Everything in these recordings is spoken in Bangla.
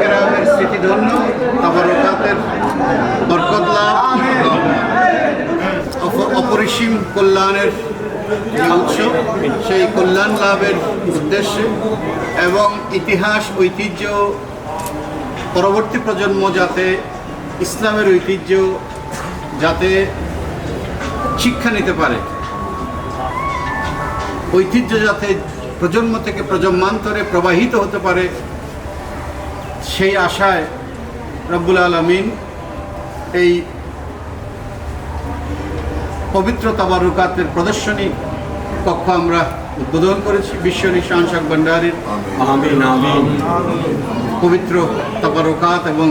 গ্রামের স্মৃতি ধন্য আবার ওটাতের অপরিসীম কল্যাণের উৎস, সেই কল্যাণ লাভের উদ্দেশ্যে এবং ইতিহাস, ঐতিহ্য পরবর্তী প্রজন্ম যাতে, ইসলামের ঐতিহ্য যাতে শিক্ষা নিতে পারে। ঐতিহ্য যাতে প্রজন্ম থেকে প্রজন্মান্তরে প্রবাহিত হতে পারে সেই আশায় রব্বুল আলমিন এই পবিত্র তাবারুকাতের প্রদর্শনী কক্ষ আমরা উদ্বোধন করেছি বিশ্ব নিশানশাক ভান্ডারীর আমিন আমিন। পবিত্র তাবারুকাত এবং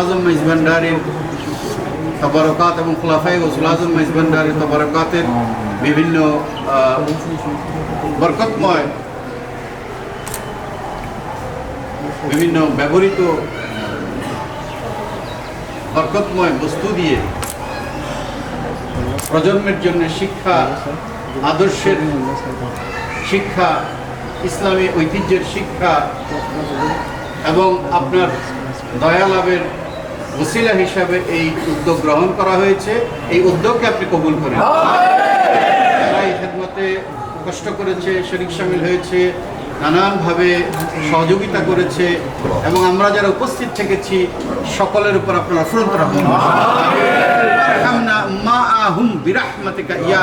আজম তবরকাত এবং খোলাফাই আজম তবরকাতের বিভিন্ন বরকতময়, বিভিন্ন ব্যবহৃত বরকতময় বস্তু দিয়ে প্রজন্মের জন্য শিক্ষা, আদর্শের শিক্ষা, ইসলামী ঐতিহ্যের শিক্ষা এবং আপনার দয়া লাভের ওসিলা হিসাবে এই উদ্যোগ গ্রহণ করা হয়েছে। এই উদ্যোগকে আপনি কবুল করেন। যারা এই খেদমতে কষ্ট করেছে, শরিক সামিল হয়েছে, নানানভাবে সহযোগিতা করেছে এবং আমরা যারা উপস্থিত থেকেছি, সকলের উপর আপনারা ফুরন্ত রাখুন। মা আহুম বিরাহমাতিকা ইয়া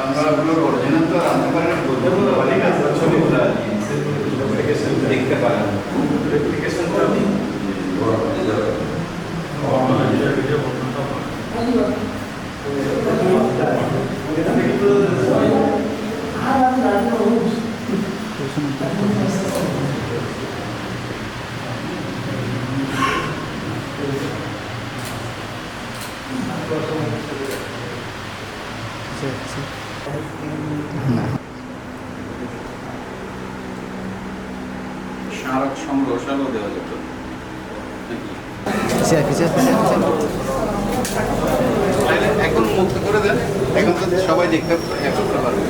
আমরা ওগুলোর অরিজিনাল তো আনতে পারি না বলতে পারি না ছবিগুলো দেখতে পারেন। স্মারক সংগ্রহশালাও দেওয়া যেত। এখন মুক্ত করে দেন। এখন তো সবাই দেখতে পারবে